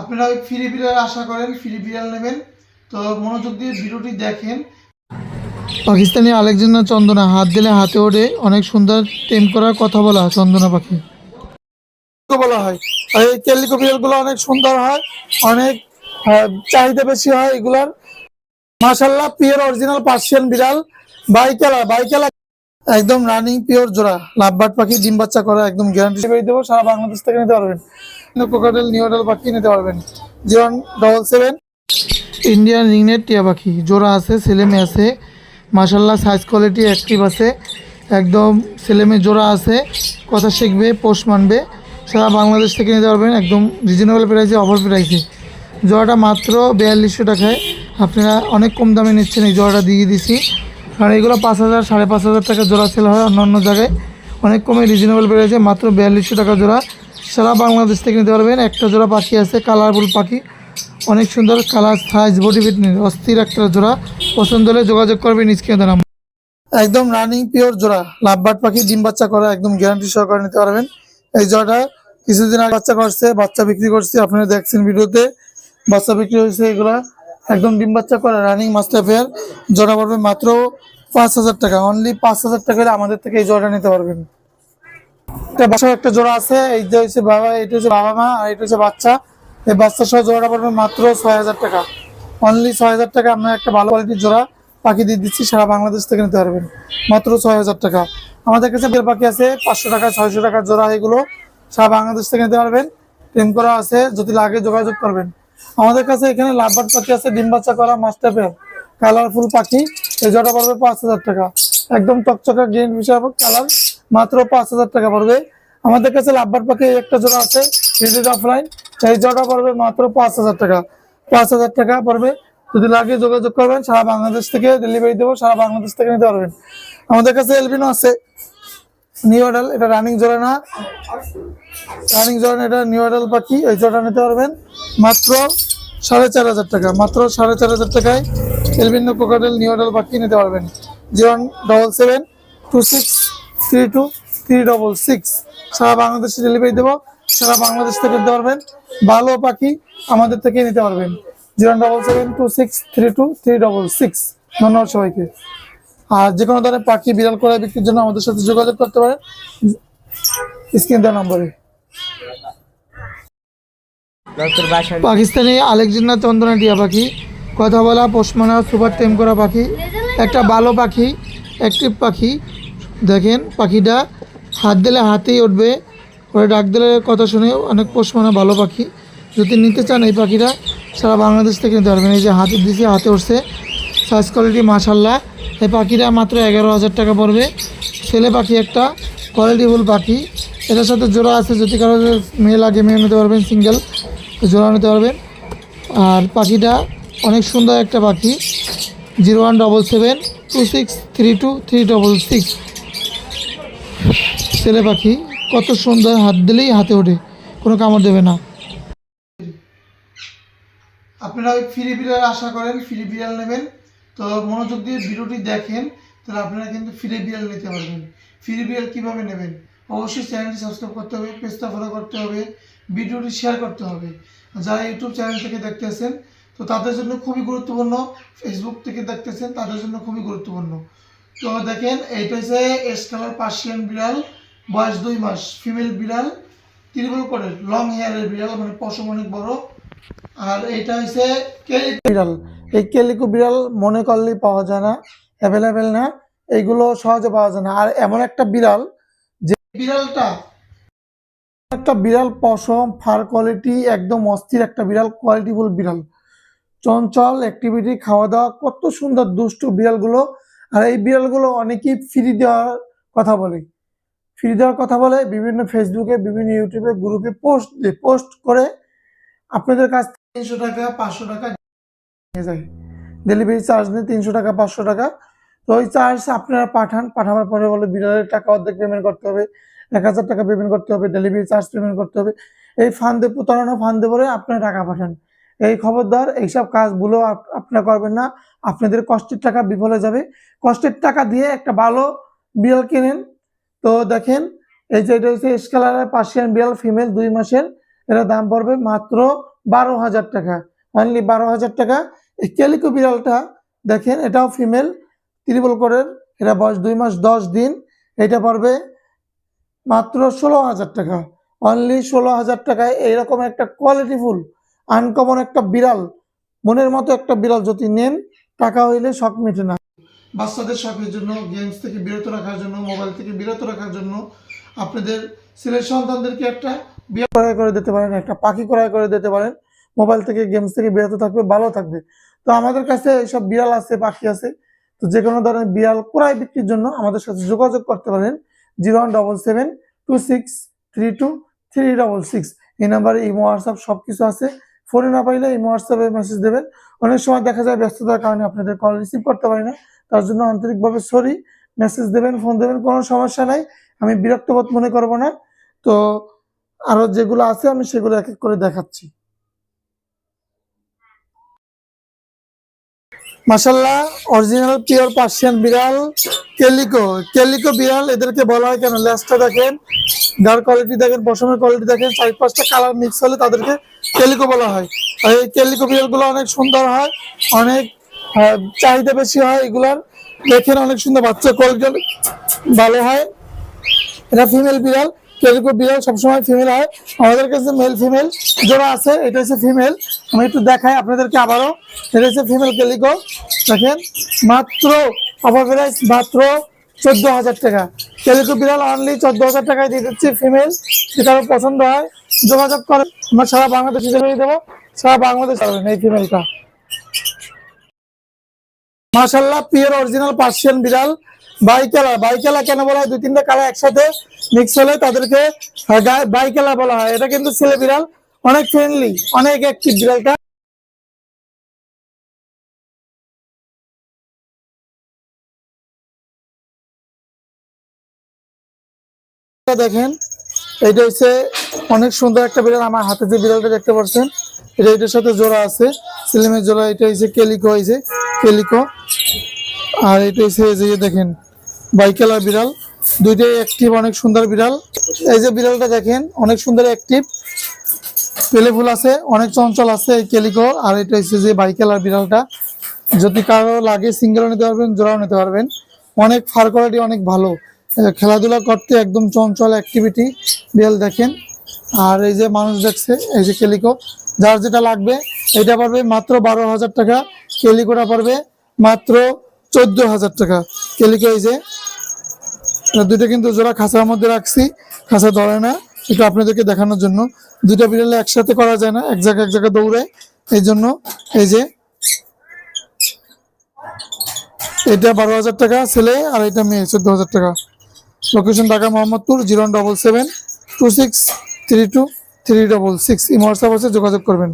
আপনারা ওই ফ্রি বিড়াল আশা করেন ফ্রি বিড়াল নেবেন। তো মনোযোগ দিয়ে ভিডিওটি দেখেন। পাকিস্তানি আলেকজান্ডার চন্দনা হাত দিলে হাতে ওঠে অনেক সুন্দর টেম করার কথা বলা চন্দনা পাখি। বলা হয়? আর এই ক্যালিকো বিড়ালগুলো অনেক সুন্দর হয় অনেক চাহিদা বেশি হয় এগুলার। মাশাল্লাহ পিওর অরিজিনাল পার্সিয়ান বিড়াল বাইকেলা বাইকেলা। একদম রানিং পিওর জোড়া। লাভবার্ড পাখি ডিম বাচ্চা করা একদম গ্যারান্টি দেবো সারা বাংলাদেশ থেকে নিতে পারবেন। কোকাটেল নিউডেল পাখি নিতে পারবেন? জিরো ডবল সেভেন ইন্ডিয়ান রিংনেট টিয়া পাখি, জোড়া আছে, ছেলে মেয়ে আছে মাশাল্লাহ সাইজ কোয়ালিটি অ্যাক্টিভ আছে, একদম ছেলে মেয়ে জোড়া আছে, কথা শিখবে, পোষ মানবে, সারা বাংলাদেশ থেকে নিতে পারবেন, একদম রিজনেবল প্রাইসে অফার প্রাইসে জোড়াটা মাত্র বিয়াল্লিশশো টাকায়, আপনারা অনেক কম দামে নিচ্ছেন, এই জোড়াটা দিয়ে দিছি। কারণ এগুলো পাঁচ হাজার, সাড়ে পাঁচ হাজার টাকা জোড়া সেল হয় অন্য অন্য জায়গায়। অনেক কমে রিজনেবল প্রাইসে মাত্র বিয়াল্লিশশো টাকা জোড়া। সারা বাংলাদেশ থেকে নিতে পারবেন। একটা জোড়া পাখি আছে কালারফুল পাখি। অনেক সুন্দর কালার সাইজ বডি ফিটনেস অস্থির একটা জোড়া। পছন্দ হলে যোগাযোগ করবেন স্ক্রিনে নাম একদম রানিং পিওর জোড়া, লাভবার্ড পাখি, ডিম বাচ্চা করা, একদম গ্যারান্টি সহকারে নিতে পারবেন। এই জোড়াটা কিছুদিন আগে বাচ্চা করছে, বাচ্চা বিক্রি করছে, আপনারা দেখছেন ভিডিওতে। বাচ্চা বিক্রি হয়েছে এগুলা। একদম ডিম বাচ্চা করা রানিং মাস্টার ফেয়ার জোড়া পড়বে মাত্র পাঁচ হাজার টাকা। অনলি পাঁচ হাজার টাকা আমাদের থেকে এই জোড়াটা নিতে পারবেন। একটা একটা জোড়া আছে। এই যে হচ্ছে বাবা, এটা হচ্ছে বাবা মা, আর এটা হচ্ছে বাচ্চা। এই বাচ্চা সহ জোড়াটা পড়বে মাত্র ছয় হাজার টাকা। অনলি ছয় হাজার টাকা আমরা একটা ভালো কোয়ালিটির জোড়া পাখি দিয়ে দিচ্ছি, সারা বাংলাদেশ থেকে নিতে পারবেন। মাত্র ছয় হাজার টাকা। আমাদের কাছে বেল পাখি আছে, পাঁচশো টাকা, ছয়শো টাকার জোড়া এগুলো। সারা বাংলাদেশ থেকে নিতে পারবেন। টেম করা আছে, যদি লাগে যোগাযোগ করবেন। আমাদের কাছে এখানে লাভবার্ড পাখি আছে, ডিম বাচ্চা করা মাস্টার পেয়ার কালারফুল পাখি। এই জোড়া পড়বে পাঁচ হাজার টাকা। একদম চকচকা গ্রিন হিসাবে কালার মাত্র পাঁচ হাজার টাকা পড়বে। আমাদের কাছে লাভবার্ড পাখি একটা জোড়া আছে রিজিড অফলাইন এই জোড়া পড়বে মাত্র পাঁচ হাজার টাকা। পাঁচ হাজার টাকা পড়বে। যদি লাগে যোগাযোগ করবেন, সারা বাংলাদেশ থেকে ডেলিভারি দেবো, সারা বাংলাদেশ থেকে নিতে পারবেন। আমাদের কাছে এলবিনো আছে। নিউ অডাল এটা রানিং জোড়া না। রানিং জোড়া এটা নিউ অডাল পাখি, এই জোড়া নিতে পারবেন। মাত্র সাড়ে চার হাজার টাকা, মাত্র সাড়ে চার হাজার টাকায় এলবিনো কোকাটেল নিউ অডাল পাখি নিতে পারবেন। Zero double seven two six three two three double six সারা বাংলাদেশে ডেলিভারি দেবো সারা বাংলাদেশ থেকে নিতে পারবেন। ভালো পাখি আমাদের থেকে নিতে পারবেন। Zero double seven two six three two three double six ধন্যবাদ সবাইকে। আর যে কোনো ধরনের পাখি বিড়াল করা বিক্রির জন্য আমাদের সাথে যোগাযোগ করতে পারেন। স্ক্রিন দেওয়া নম্বরে। পাকিস্তানি আলেকজান্ডার চন্দনা টিয়া পাখি কথা বলা পোষমানা সুপার টেম করা পাখি একটা ভালো পাখি অ্যাক্টিভ পাখি দেখেন পাখিটা হাত দিলে হাতেই উঠবে ওরা ডাক দিলে কথা শুনে অনেক পোষ মানে ভালো পাখি। যদি নিতে চান এই পাখিটা, সারা বাংলাদেশ থেকে নিতে পারবেন। এই যে হাতে দিছে, হাতে উঠছে। সাইজ কোয়ালিটি মাশাল্লাহ এই পাখিটা মাত্র এগারো হাজার টাকা পড়বে। ছেলে পাখি একটা কোয়ালিটিফুল পাখি। এটার সাথে জোড়া আছে, যদি কারও মেয়ে লাগে, মেয়ে নিতে পারবেন সিঙ্গেল জোড়া নিতে পারবেন। আর পাখিটা অনেক সুন্দর একটা পাখি। Zero one double seven two six three two three double six ছেলে পাখি, কত সুন্দর হাত দিলেই হাতে ওঠে, কোনো কামড় দেবে না। আপনারা ওই ফ্রি বিড়াল আশা করেন, ফ্রি বিড়াল নেবেন। তো মনোযোগ দিয়ে ভিডিওটি দেখেন, তাহলে আপনারা কিন্তু ফ্রি বিড়াল নিতে পারবেন। ফ্রি বিড়াল কীভাবে নেবেন? অবশ্যই চ্যানেলটি সাবস্ক্রাইব করতে হবে, পেজটা ফলো করতে হবে, ভিডিওটি শেয়ার করতে হবে। যারা ইউটিউব চ্যানেল থেকে দেখতেছেন তো তাদের জন্য খুবই গুরুত্বপূর্ণ ফেসবুক থেকে দেখতেছেন তাদের জন্য খুবই গুরুত্বপূর্ণ। তো দেখেন, এইটা হচ্ছে এস কালার পার্সিয়ান বিড়াল, বয়স দুই মাস, ফিমেল বিড়াল ত্রিবল করে লং হেয়ারের বিড়াল মানে পশম অনেক বড়। আর এটা হচ্ছে কেলিকো বিড়াল। এই কেলিকো বিড়াল মনে করলেই পাওয়া যায় না অ্যাভেলেবেল না, এইগুলো সহজে পাওয়া যায় না। আর এমন একটা বিড়াল, যে বিড়ালটা একটা বিড়াল পশম ফার কোয়ালিটি একদম অস্থির একটা বিড়াল কোয়ালিটিফুল বিড়াল। চঞ্চল অ্যাক্টিভিটি খাওয়া দাওয়া কত সুন্দর, দুষ্ট বিড়ালগুলো আর এই বিড়ালগুলো অনেকেই ফ্রি দেওয়ার কথা বলে। ফ্রি দেওয়ার কথা বলে, বিভিন্ন ফেসবুকে বিভিন্ন ইউটিউবে গ্রুপে পোস্ট পোস্ট করে আপনাদের কাছ তিনশো টাকা, পাঁচশো টাকা নিয়ে যায়। ডেলিভারি চার্জ নিয়ে তিনশো টাকা, পাঁচশো টাকা। তো ওই চার্জ আপনারা পাঠান পাঠানোর পরে বলে বিড়ালের টাকা অর্ধেক পেমেন্ট করতে হবে, এক হাজার টাকা পেমেন্ট করতে হবে ডেলিভারি চার্জ পেমেন্ট করতে হবে। এই ফান্ডে প্রতারণা ফান্ডে পরে আপনারা টাকা পাঠান। এই খবরদার এইসব কাজগুলো আপ- আপনারা করবেন না। আপনাদের কষ্টের টাকা বিফলে যাবে। কষ্টের টাকা দিয়ে একটা ভালো বিড়াল কিনেন। তো দেখেন, এই যে এটা হচ্ছে স্কেলারের পার্সিয়ান বিড়াল ফিমেল দুই মাসের। এটা দাম পড়বে মাত্র বারো হাজার টাকা। অনলি বারো হাজার টাকা। এই ক্যালিকো বিড়ালটা, দেখেন, এটাও ফিমেল ত্রিপল কোডের এটা বয়স দুই মাস দশ দিন। এটা পড়বে মাত্র ষোলো হাজার টাকা। অনলি ষোলো হাজার টাকায় এইরকম একটা কোয়ালিটিফুল আনকমন একটা বিড়াল, মনের মতো একটা বিড়াল যদি নেন, টাকা হইলে শখ মেটে না। বাচ্চাদের শখের জন্য গেমস থেকে বিরত রাখার জন্য মোবাইল থেকে বিরত রাখার জন্য আপনাদের ছেলের সন্তানদেরকে একটা বিয়ে ক্রয় করে দিতে পারেন, একটা পাখি ক্রয় করে দিতে পারেন। মোবাইল থেকে গেমস থেকে বিরত থাকবে, ভালো থাকবে। তো আমাদের কাছে এইসব বিড়াল আছে, পাখি আছে। তো যে কোনো ধরনের বিড়াল ক্রয় বিক্রির জন্য আমাদের সাথে যোগাযোগ করতে পারেন। Zero one double seven two six three two three double six. এই নাম্বারে ইমো, হোয়াটসঅ্যাপ সব কিছু আছে। ফোনে না পাইলে এই হোয়াটসঅ্যাপে মেসেজ দেবেন। অনেক সময় দেখা যায় ব্যস্ততার কারণে আপনাদের কল রিসিভ করতে পারি না। তার জন্য আন্তরিকভাবে সরি মেসেজ দেবেন ফোন দেবেন, কোনো সমস্যা নাই। আমি বিরক্তবোধ মনে করব না। তো আরও যেগুলো আছে আমি সেগুলো এক এক করে দেখাচ্ছি। মাসাল্লাহ অরিজিনাল পিওর পার্সিয়ান বিড়াল, কেলিকো। কেলিকো বিড়াল এদেরকে বলা হয় কেন? লেসটা দেখেন গার কোয়ালিটি দেখেন, পশমের কোয়ালিটি দেখেন চার পাঁচটা কালার মিক্স হলে তাদেরকে কেলিকো বলা হয়। আর এই কেলিকো বিড়ালগুলো অনেক সুন্দর হয়, অনেক চাহিদা বেশি হয় এগুলার। দেখেন অনেক সুন্দর, বাচ্চা কোয়ালিটি ভালো হয়। এটা ফিমেল বিড়াল। কেলিকো বিড়াল সবসময় ফিমেল হয়। আমাদের কাছে মেল ফিমেল জোড়া আছে, এটা হচ্ছে ফিমেল আমি একটু দেখাই আপনাদেরকে আবারও। এটা হচ্ছে ফিমেল কেলিকো দেখেন, মাত্র অফার মাত্র চোদ্দ হাজার টাকা। কেলিকো বিড়াল অনলি চোদ্দ হাজার টাকায় দিয়ে দিচ্ছি ফিমেল যেটা পছন্দ হয়, যোগাযোগ করে। আমরা সারা বাংলাদেশে ডেলিভারি দেবো। সারা বাংলাদেশ এই ফিমেলটা মাশাল্লাহ পিওর অরিজিনাল পার্সিয়ান বিড়াল। বাইকেলা বাইকেলা কেন বলা হয়? দুই তিনটা কালার একসাথে মিক্স হলে তাদেরকে বাইকেলা বলা হয়। এটা কিন্তু ছেলে বিড়াল। অনেক ফ্রেন্ডলি অনেক অ্যাক্টিভ বিড়ালটা। দেখেন এটা হচ্ছে অনেক সুন্দর একটা বিড়াল। আমার হাতে যে বিড়ালটা দেখতে পাচ্ছেন, এটা এটার সাথে জোড়া আছে। সিলিমের জোড়া, এটা হচ্ছে কেলিকো হয়েছে কেলিকো আর এটা হচ্ছে যে দেখেন বাইকেলা বিড়াল। দুইটাই অ্যাক্টিভ অনেক সুন্দর বিড়াল। এই যে বিড়ালটা দেখেন, অনেক সুন্দর অ্যাক্টিভ পেলেফুল আছে, অনেক চঞ্চল আছে এই কেলিকো আর এটা হচ্ছে যে বাইকেলার বিড়ালটা। যদি কারও লাগে সিঙ্গেলও নিতে পারবেন, জোড়াও নিতে পারবেন। অনেক ফার কোয়ালিটি অনেক ভালো। খেলাধুলা করতে একদম চঞ্চল অ্যাক্টিভিটি বিড়াল দেখেন। আর এই যে মানুষ দেখছে, এই যে কেলিকো যার যেটা লাগবে, এটা পারবে মাত্র বারো হাজার টাকা। কেলিকোটা পারবে মাত্র চোদ্দ হাজার টাকা। কেলিকো এই যে? এটা দুটো কিন্তু জোড়া খাঁচার মধ্যে রাখছি, খাঁচা ধরে না, একটু আপনাদেরকে দেখানোর জন্য। দুটা বিড়ালে একসাথে করা যায় না, এক জায়গায় এক জায়গায় দৌড়ায় এই জন্য এই যে। এটা বারো হাজার টাকা, ছেলে, আর এটা মেয়ে, চোদ্দ হাজার টাকা। Location Dhaka Mohammadpur, zero double seven, two six three two three double six. এই হোয়াটসঅ্যাপ যোগাযোগ করবেন।